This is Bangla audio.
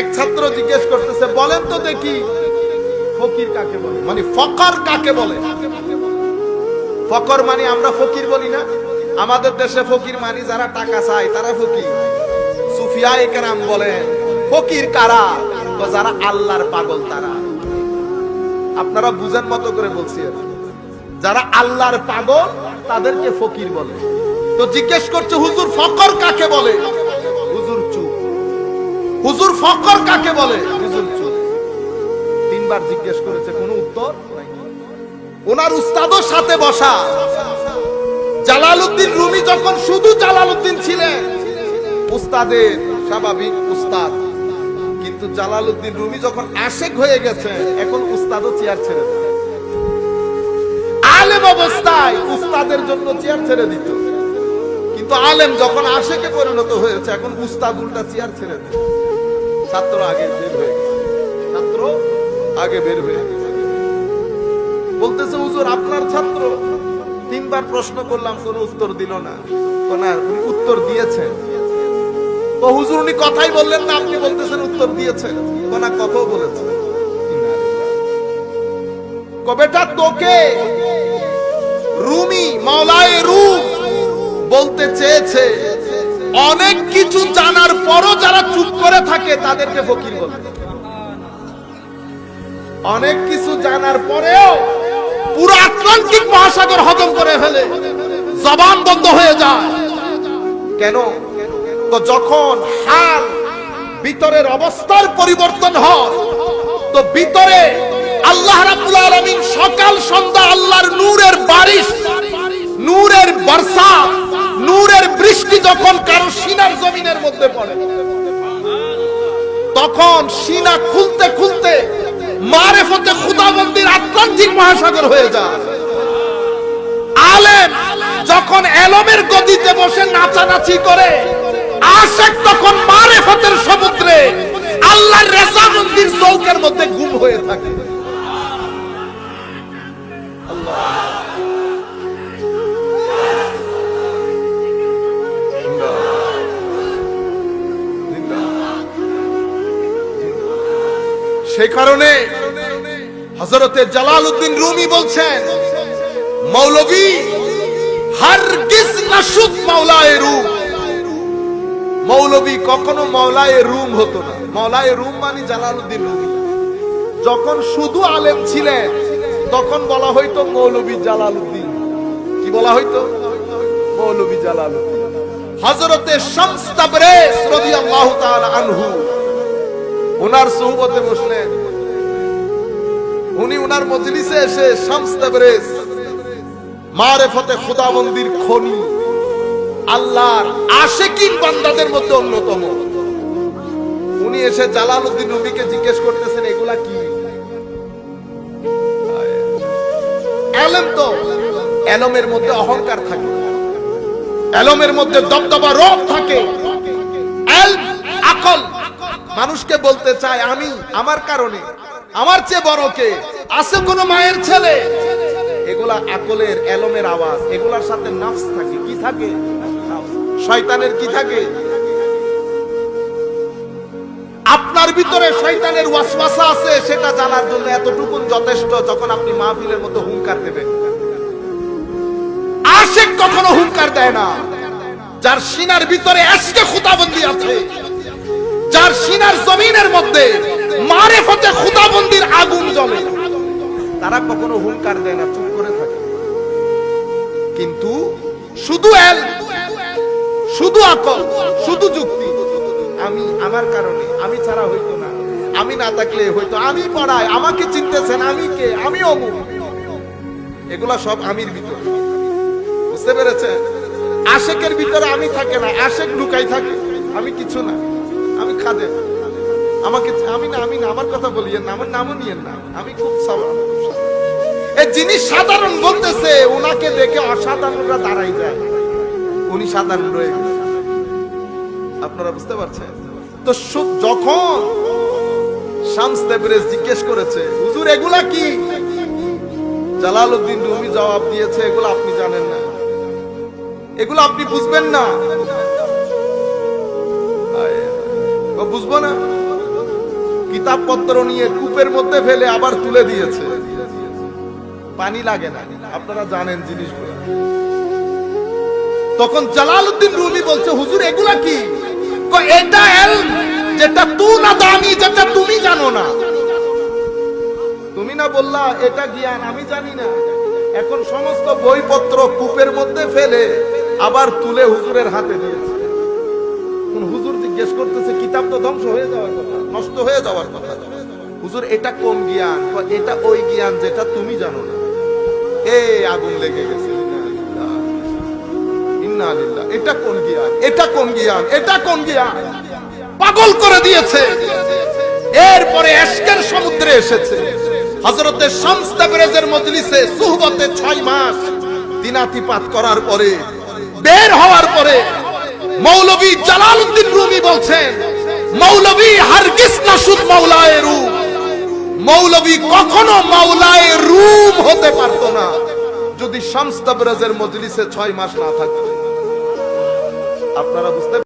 এক ছাত্র জিজ্ঞেস করতেছে, বলেন তো দেখি। ফকির কাকে বলে? মানে ফকর কাকে বলে? ফকর মানে আমরা ফকির বলি না। আমাদের দেশে ফকির মানি যারা টাকা চায়, তারা ফকির। সুফিয়া একরাম বলেন, ফকির কারা? তো যারা আল্লাহর পাগল, তারা। আপনারা বুঝেন মতো করে বলছি যারা আল্লাহর পাগল, তাদেরকে ফকির বলে। তো জিজ্ঞেস করছে, হুজুর, ফকর কাকে বলে? হুজুর ফকর কাকে বলে? হুজুর তিনবার জিজ্ঞেস করেছে কোনো উত্তর? ওনার উস্তাদর সাথে বসা। জালালউদ্দিন রুমি যখন শুধু জালালউদ্দিন ছিলেন উস্তাদের স্বাভাবিক উস্তাদ। কিন্তু জালালউদ্দিন রুমি যখন আশেক হয়ে গেছে এখন উস্তাদও চেয়ার ছেড়ে দেয় আলেম অবস্থায় উস্তাদের জন্য চেয়ার ছেড়ে দিত। কিন্তু আলেম যখন আশেকে পরিণত হয়েছে এখন উস্তাদ উল্টা চেয়ার ছেড়ে দেয়। ছাত্র আগে বের হয়ে গেছে। ছাত্র আগে বের হয়ে গেছে। বলতেছে, হুজুর, আপনার ছাত্র? তিনবার প্রশ্ন করলাম, কোনো উত্তর দিল না। কোন উনি উত্তর দিয়েছেন। তো হুজুর, উনি কথাই বললেন না, আপনি বলতেছেন উত্তর দিয়েছেন। কোনা কথাও বলেছেন কবেটা তোকে? রুমি, মাওলায়ে রুম। বলতে চেয়েছে। অনেক কিছু জানার পরও যারা চুপ করে থাকে, তাদেরকে ফকির বলে। অনেক কিছু জানার পরেও পুরো আটলান্টিক মহাসাগর হজম করে ফেলে, জবান বন্ধ হয়ে যায়। কেন? তো যখন হাল ভিতরের অবস্থার পরিবর্তন হয়, তো ভিতরে আল্লাহ রাব্বুল আলামিন সকাল সন্ধ্যা আল্লাহর নূরের বারিশ, নূরের বর্ষা নূরের বৃষ্টি যখন মধ্যে পড়ে তখন সিনা খুলতে খুলতে মারেফতে খুদাবন্দির আটলান্টিক মহাসাগর হয়ে যায়। আলেম যখন এলমের গদিতে বসে নাচানাচি করে, আশেক তখন মারেফতের সমুদ্রে আল্লাহর রেজামন্দির চৌকের মধ্যে গুম হয়ে থাকে। সেই কারণে হজরতে জালাল উদ্দিন রুমি বলছেন, মৌলবী, হারগিজ নাসুদ মাওলায়ে রুম। মৌলবী কখনো মাওলায়ে রুম হতো না। মাওলায়ে রুম মানে জালালউদ্দিন রুমি। যখন শুধু আলেম ছিলেন, তখন বলা হইতো মৌলবী জালালউদ্দিন। কি বলা হইতো? মৌলবী জালালউদ্দিন। হজরতে শামস তাবরেজ রাদিয়াল্লাহু তাআলা আনহু ওনার সুহবতে বসলেন উনি মজলিসে এসে শামস তাবরেজ মারেফতে খুদাবন্দির খনি, আল্লাহর আশেকিন বান্দাদের মধ্যে অন্যতম। উনি এসে জালালউদ্দিন রুমিকে জিজ্ঞেস করতেছেন, এগুলা কি? এলম তো, এলমের মধ্যে অহংকার থাকে, এলমের মধ্যে দবদবা রব থাকে, এলম, আকল মানুষকে বলতে চাই আমি, আমার কারণে, আমার চেয়ে বড় কে? আছে কোন মায়ের ছেলে? এগুলা আকলের, এলমের আওয়াজ, এগুলার সাথে নাফস থাকে। কি থাকে? শয়তানের কি থাকে? আপনার ভিতরে শয়তানের ওয়াসওয়াসা আছে, সেটা জানার জন্য এতটুকু যথেষ্ট যখন আপনি মাহফিলের মতো হুঙ্কার দেবেন। আশেক কখনো হুঙ্কার দেয় না। যার সিনার ভিতরে আজকে খুদাবন্দি আছে। যার সিনার জমিনের মধ্যে মারে মারেফতে খুদাবন্দির আগুন জ্বলে তারা কখনো হুঙ্কার দেয় না, চুপ করে থাকে। কিন্তু শুধু এল, শুধু আকল, শুধু যুক্তি। আমি, আমার কারণে, আমি ছাড়া হইতো না। আমি না থাকলে হইতো, আমি পড়াই আমাকে চিনতেছেন, আমি কে? আমি অমুক। এগুলা সব আমির ভিতরে। বুঝতে পেরেছেন? আশেকের ভিতরে আমি থাকে না, আশেক লুকাই থাকে। আমি কিছু না। আমি খাদে। আমাকে আমি না আমি না, আমার কথা বলিয়েন না, আমার নামও নিয়েন না। আমি খুব সাধারণ এই যিনি সাধারণ বলতেছে ওনাকে দেখে অসাধারণরা দাঁড়াই যায়। উনি সাধারণ রয়ে আপনারা বুঝতে পারছেন? তো যখন শামস তেবরেজ জিজ্ঞেস করেছে, হুজুর, এগুলা কি? জালালউদ্দিন রুমি জবাব দিয়েছে, এগুলো আপনি জানেন না। এগুলো আপনি বুঝবেন না। বুঝব না। কিতাবপত্র নিয়ে কূপের মধ্যে ফেলে আবার তুলে দিয়েছে। পানি লাগে না। আপনারা জানেন জিনিসগুলো। তখন জালালউদ্দিন রুমি বলছে, হুজুর, এগুলা কি? এটা যেটা তু না দামি, যেটা তুমি জানো না। তুমি না বললা, এটা জ্ঞান, আমি জানি না। এখন সমস্ত বইপত্র কূপের মধ্যে ফেলে আবার তুলে হুজুরের হাতে দিয়েছে। হুজুর জিজ্ঞেস করতেছে, কিতাব তো ধ্বংস হয়ে যাওয়ার কথা, নষ্ট হয়ে যাওয়ার কথা। হুজুর, এটা কোন জ্ঞান? এটা ওই জ্ঞান যেটা তুমি জানো না। এ, আগুন লেগে গেছে। এটা কোন জ্ঞান? এটা কোন জ্ঞান? এটা কোন জ্ঞান? পাগল করে দিয়েছে। এরপরে এশকের সমুদ্রে এসেছে। হজরতে শামস্তাবরেজের মজলিসে সুহবতে ছয় মাস দিনাতিপাত করার পরে, বের হওয়ার পরে মৌলভী জালালউদ্দিন রুমি বলছেন মৌলভী হারগিস নাসুদ মাওলায় রুম। মৌলবী কখনো মৌলায় রুম হতে পারতো না, যদি শামস্তাবরেজের মজলিসে ছয় মাস না থাকতো। আপনারা বুঝতে